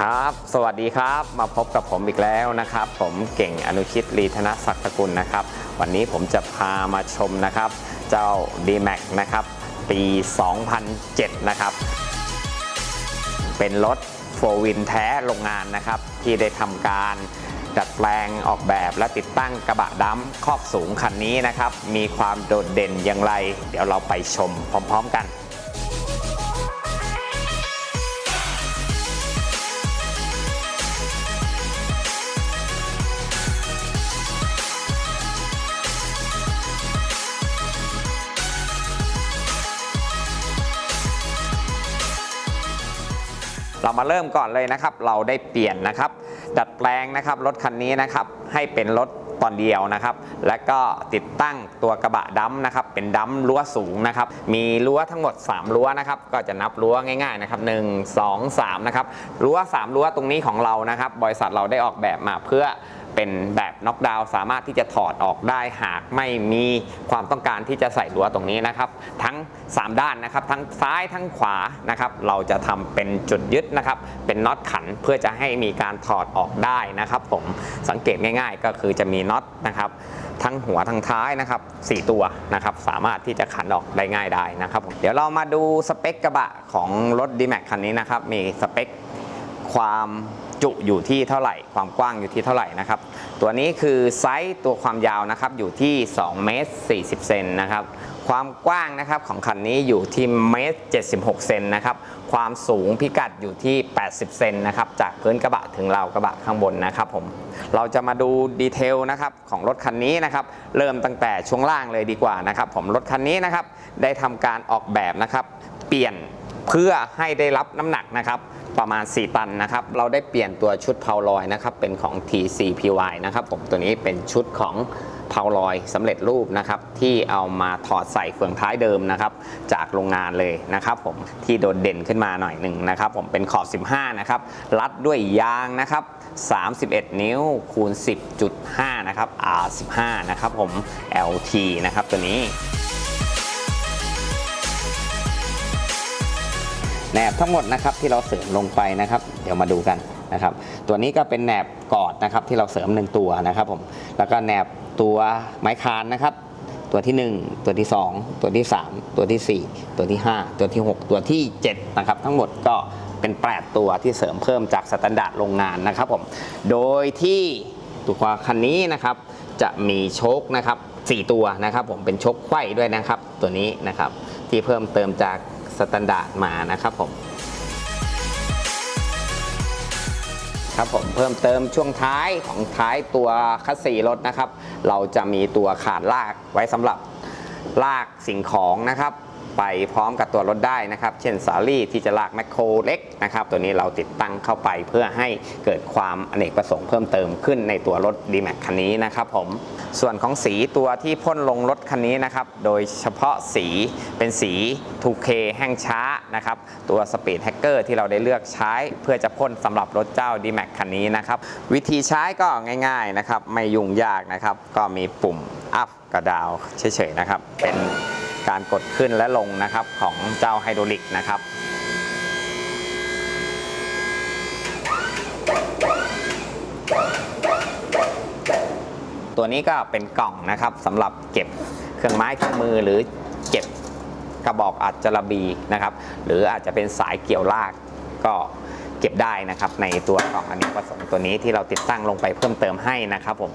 ครับ สวัสดีครับ มาพบกับผมอีกแล้วนะครับ ผมเก่งอนุชิตลีธนศักดิ์กุลนะครับ วันนี้ผมจะพามาชมนะครับ เจ้า D-Max นะครับ ปี 2007 นะครับ เป็นรถโฟวินแท้โรงงานนะครับ ที่ได้ทำการดัดแปลงออกแบบและติดตั้งกระบะดำครอบสูงคันนี้นะครับ มีความโดดเด่นอย่างไร เดี๋ยวเราไปชมพร้อม ๆ กัน เรามาเริ่มก่อนเลยนะครับ เราได้เปลี่ยนนะครับ ดัดแปลงนะครับรถคันนี้นะครับให้เป็นรถตอนเดียวนะครับ และก็ติดตั้งตัวกระบะดัมนะครับ เป็นดัมรั้วสูงนะครับ มีรั้วทั้งหมด 3 รั้วนะครับ ก็จะนับรั้วง่ายๆนะครับ 1 2 3 นะครับ รั้ว 3 รั้วตรงนี้ของเรานะครับ บริษัทเราได้ออกแบบมาเพื่อ เป็นแบบน็อกดาวน์สามารถที่จะถอดออกได้หากไม่มีความต้องการที่จะใส่รั้วตรงนี้นะครับ ทั้ง 3 ด้านนะครับ ทั้งซ้ายทั้งขวานะครับ เราจะทำเป็นจุดยึดนะครับ เป็นน็อตขันเพื่อจะให้มีการถอดออกได้นะครับ ผมสังเกตง่าย ๆ ก็คือจะมีน็อตนะครับ ทั้งหัวทั้งท้ายนะครับ 4 ตัวนะครับ สามารถที่จะขันออกได้ง่ายได้นะครับผมเดี๋ยวเรามาดูสเปคกระบะของรถ D-Max คันนี้นะครับ มีสเปคความ จุอยู่ที่เท่าไหร่ ความกว้างอยู่ที่เท่าไหร่นะครับ ตัวนี้คือไซส์ตัวความยาวนะครับอยู่ที่2เมตร40เซนนะครับความกว้างนะครับของคันนี้อยู่ที่เมตร76เซนนะครับความสูงพิกัดอยู่ที่ 80 เซนนะครับจากพื้นกระบะถึงราวกระบะข้างบนนะครับผมเราจะมาดูดีเทลนะครับของรถคันนี้นะครับเริ่มตั้งแต่ช่วงล่างเลยดีกว่านะครับผมรถคันนี้นะครับได้ทำการออกแบบนะครับเปลี่ยน เพื่อให้ได้รับน้ำหนักนะครับประมาณ 4 ตันนะครับ เราได้เปลี่ยนตัวชุดเพาลอยนะครับเป็นของ TCPY นะครับผมตัวนี้เป็นชุดของเพาลอยสำเร็จรูปนะครับที่เอามาถอดใส่เฟืองท้ายเดิมนะครับจากโรงงานเลยนะครับผมที่โดดเด่นขึ้นมาหน่อยหนึ่งนะครับผมเป็นขอบ 15 นะครับรัดด้วยยางนะครับ 31 นิ้วคูณ 10.5 นะครับ R15 นะครับผม LT นะครับตัวนี้ แหนบทั้งหมดนะครับที่เราเสริมลงไปนะครับ เดี๋ยวมาดูกันนะครับ ตัวนี้ก็เป็นแหนบกอดนะครับที่เราเสริมหนึ่งตัวนะครับผมแล้วก็แหนบตัวไม้คานนะครับ ตัวที่ 1 ตัวที่ 2 ตัวที่ 3 ตัวทีสี่ 4 ตัวที่ 5 ตัวที่ 6 ตัวที่7นะครับทั้งหมดก็เป็น 8 ตัวที่เสริมเพิ่มจากสแตนดาร์ดโรงงานนะครับผมโดยที่ตัวคันนี้นะครับจะมีโชคนะครับ4ตัวนะครับ ผมเป็นโชคไขว้ด้วยนะครับ ตัวนี้นะครับที่เพิ่มเติมจาก สแตนดาร์ดมานะครับผมครับผมเพิ่มเติมช่วงท้ายของท้ายตัวคัสซีรถนะครับ เราจะมีตัวขาดลากไว้สำหรับลากสิ่งของนะครับ ไปพร้อมกับตัวรถได้นะครับ เช่นสาลี่ที่จะลากแมคโครเล็กนะครับ ตัวนี้เราติดตั้งเข้าไปเพื่อให้เกิดความอเนกประสงค์เพิ่มเติมขึ้นในตัวรถ d m a x คันนี้นะครับผม ส่วนของสีตัวที่พ่นลงรถคันนี้นะครับ โดยเฉพาะสีเป็นสี 2K แห้งช้านะครับ ตัว Speed Hacker ที่เราได้เลือกใช้เพื่อจะพ่นสำหรับรถเจ้า d m a x คันนี้นะครับ วิธีใช้ก็ง่ายๆนะครับ ไม่ยุ่งยากนะครับ ก็มีปุ่ม up กับดาวเฉยๆนะครับ เป็นการกดขึ้นและลงนะครับของเจ้าไฮดรอลิกนะครับ ตัวนี้ก็เป็นกล่องนะครับสำหรับเก็บเครื่องไม้เครื่องมือหรือเก็บกระบอกอัดจระบีนะครับ หรืออาจจะเป็นสายเกี่ยวลากก็เก็บได้นะครับในตัวกล่องอเนกประสงค์ตัวนี้ที่เราติดตั้งลงไปเพิ่มเติมให้นะครับผม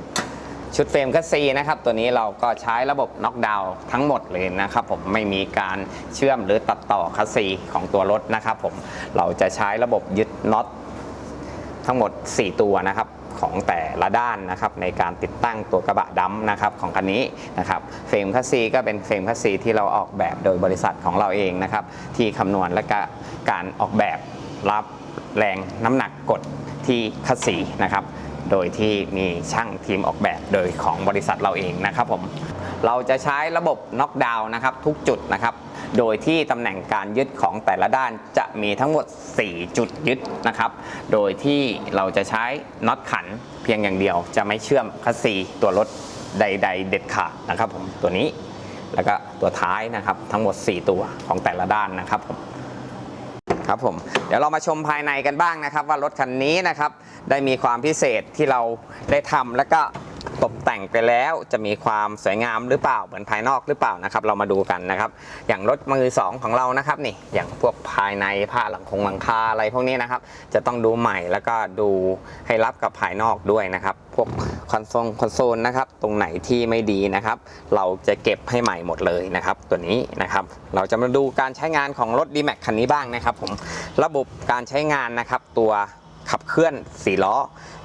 ชุดเฟรมคัสซีนะครับตัวนี้เราก็ใช้ระบบน็อกดาวน์ทั้งหมดเลยนะครับผมไม่มีการเชื่อมหรือตัดต่อคัสซีของตัวรถนะครับผมเราจะใช้ระบบยึดน็อตทั้งหมด 4 ตัวนะครับ ของแต่ละด้านนะครับในการติดตั้งตัวกระบะดำนะครับของคันนี้นะครับเฟรมคัสซีก็เป็นเฟรมคัสซีที่เราออกแบบโดยบริษัทของเราเองนะครับที่คำนวณและก็การออกแบบรับแรงน้ำหนักกดที่คัสซีนะครับโดยที่มีช่างทีมออกแบบโดยของบริษัทเราเองนะครับผมเราจะใช้ระบบน็อกดาวน์นะครับทุกจุดนะครับ โดยที่ตำแหน่งการยึดของแต่ละด้านจะมีทั้งหมด 4 จุดยึดนะครับ โดยที่เราจะใช้น็อตขันเพียงอย่างเดียว จะไม่เชื่อมคัสซีตัวรถใด ๆ เด็ดขาดนะครับผมตัวนี้แล้วก็ตัวท้ายนะครับทั้งหมด 4 ตัวของแต่ละด้านนะครับผมครับผมเดี๋ยวเรามาชมภายในกันบ้างนะครับ ว่ารถคันนี้นะครับได้มีความพิเศษที่เราได้ทำแล้วก็ ตกแต่งไปแล้วจะมีความสวยงามหรือเปล่าเหมือนภายนอกหรือเปล่านะครับ เรามาดูกันนะครับ อย่างรถมือสองของเรานะครับนี่อย่างพวกภายในผ้าหลังคงหลังคาอะไรพวกนี้นะครับ จะต้องดูใหม่แล้วก็ดูให้รับกับภายนอกด้วยนะครับ พวกคอนโซลคอนโซลนะครับ ตรงไหนที่ไม่ดีนะครับ เราจะเก็บให้ใหม่หมดเลยนะครับ ตัวนี้นะครับ เราจะมาดูการใช้งานของรถ d m a x คันนี้บ้างนะครับ ผมระบบการใช้งานนะครับตัว ขับเคลื่อน4ล้อ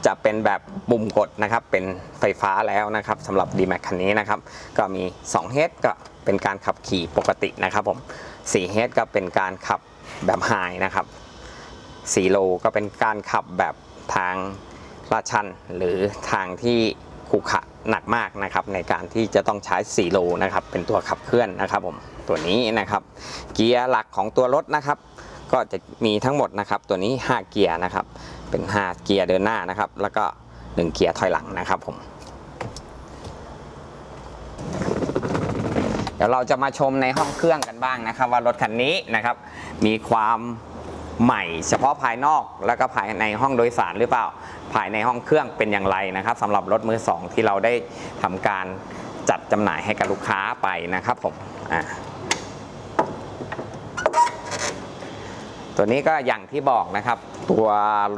จะเป็นแบบปุ่มกดนะครับ เป็นไฟฟ้าแล้วนะครับสำหรับ d m a x คันนี้นะครับ ก็มี2 h ก็เป็นการขับขี่ปกตินะครับผม4 h ก็เป็นการขับแบบไฮนะครับ4โลก็เป็นการขับแบบทางลาดชัน หรือทางที่ขรุขระหนักมากนะครับ ในการที่จะต้องใช้4โลนะครับ เป็นตัวขับเคลื่อนนะครับผมตัวนี้นะครับ เกียร์หลักของตัวรถนะครับ ก็จะมีทั้งหมดนะครับตัวนี้ 5 เกียร์นะครับ เป็น 5 เกียร์เดินหน้านะครับ แล้วก็ 1 เกียร์ถอยหลังนะครับผม เดี๋ยวเราจะมาชมในห้องเครื่องกันบ้างนะครับ ว่ารถคันนี้นะครับ มีความใหม่เฉพาะภายนอกแล้วก็ภายในห้องโดยสารหรือเปล่า ภายในห้องเครื่องเป็นอย่างไรนะครับสำหรับรถมือสองที่เราได้ทำการจัดจำหน่ายให้กับลูกค้าไปนะครับผมอะ ตัวนี้ก็อย่างที่บอกนะครับ ตัว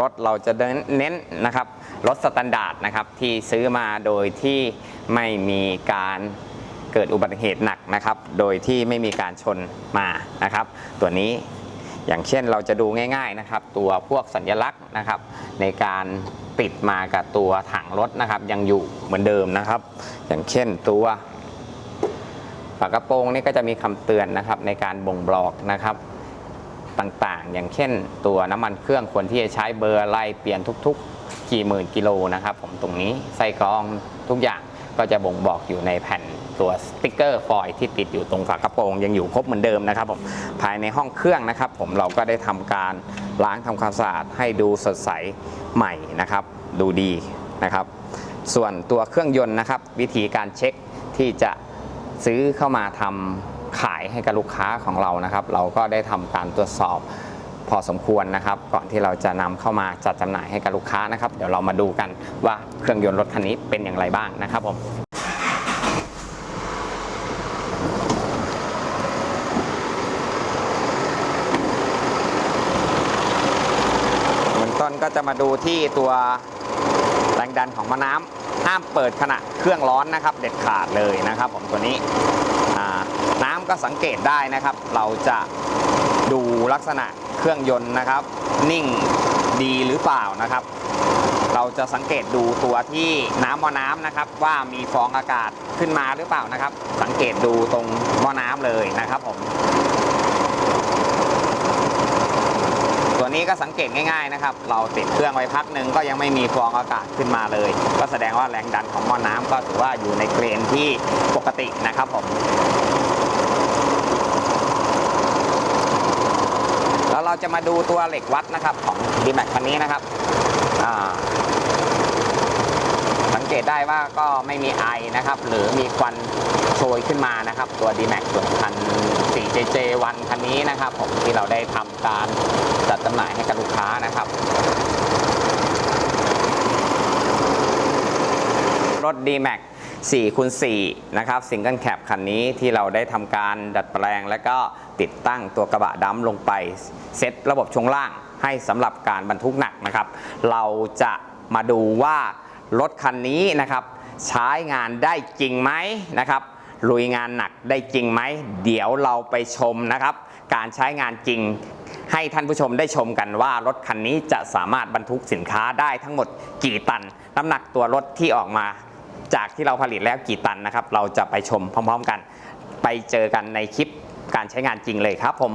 รถเราจะเน้นนะครับรถสแตนดาร์ดนะครับที่ซื้อมาโดยที่ไม่มีการเกิดอุบัติเหตุหนักนะครับ โดยที่ไม่มีการชนมานะครับ ตัวนี้อย่างเช่นเราจะดูง่าย ๆนะครับ ตัวพวกสัญลักษณ์นะครับ ในการติดมากับตัวถังรถนะครับ ยังอยู่เหมือนเดิมนะครับ อย่างเช่นตัวฝากระโปรงนี่ก็จะมีคำเตือนนะครับในการบ่งบอกนะครับ ต่างๆ อย่างเช่น ตัวน้ำมันเครื่องควรที่จะใช้เบอร์อะไรเปลี่ยนทุกๆ กี่หมื่นกิโลนะครับผมตรงนี้ใส่กรองทุกอย่างก็จะบ่งบอกอยู่ในแผ่นตัวสติกเกอร์ฟอยที่ติดอยู่ตรงฝากระโปรงยังอยู่ครบเหมือนเดิมนะครับผมภายในห้องเครื่องนะครับ ผมเราก็ได้ทำการล้างทำความสะอาดให้ดูสดใสใหม่นะครับ ดูดีนะครับ ส่วนตัวเครื่องยนต์นะครับ วิธีการเช็คที่จะซื้อเข้ามาทำ ขายให้กับลูกค้าของเรานะครับ เราก็ได้ทำการตรวจสอบพอสมควรนะครับ ก่อนที่เราจะนำเข้ามาจัดจำหน่ายให้กับลูกค้านะครับ เดี๋ยวเรามาดูกันว่าเครื่องยนต์รถคันนี้เป็นอย่างไรบ้างนะครับผมเบื้องต้นก็จะมาดูที่ตัวแรงดันของมะน้ำห้ามเปิดขณะเครื่องร้อนนะครับ เด็ดขาดเลยนะครับ ผมตัวนี้าน้ำก็สังเกตได้นะครับ เราจะดูลักษณะเครื่องยนต์นะครับ นิ่งดีหรือเปล่านะครับ เราจะสังเกตดูตัวที่น้ำม้อน้ำนะครับ ว่ามีฟองอากาศขึ้นมาหรือเปล่านะครับ สังเกตดูตรงม้อน้ำเลยนะครับผม ตัว นี้ก็สังเกตง่ายๆนะครับ เราติดเครื่องไว้พักหนึ่งก็ยังไม่มีฟองอากาศขึ้นมาเลย ก็แสดงว่าแรงดันของหม้อน้ำก็ถือว่าอยู่ในเกณฑ์ที่ปกตินะครับผมแล้วเราจะมาดูตัวเหล็กวัดนะครับของดีแม็กคันนี้นะครับ เกตได้ว่าก็ไม่มีไอนะครับ หรือมีควันโชยขึ้นมานะครับ ตัว d m a x ส่วนคัน 4JJ1 คันนี้นะครับผมที่เราได้ทำการจัดจำหน่ายให้กับลูกค้านะครับรถ D-Max 4คูณ4นะครับซิงเกิลแคปคันนี้ที่เราได้ทำการดัดแปลง และก็ติดตั้งตัวกระบะดำลงไปเซตระบบช่วงล่างให้สำหรับการบรรทุกหนักนะครับ เราจะมาดูว่า รถคันนี้นะครับใช้งานได้จริงไหมนะครับลุยงานหนักได้จริงไหม เดี๋ยวเราไปชมนะครับ การใช้งานจริง ให้ท่านผู้ชมได้ชมกันว่ารถคันนี้จะสามารถบรรทุกสินค้าได้ทั้งหมดกี่ตัน น้ำหนักตัวรถที่ออกมา จากที่เราผลิตแล้วกี่ตันนะครับ เราจะไปชมพร้อม ๆกัน ไปเจอกันในคลิปการใช้งานจริงเลยครับผม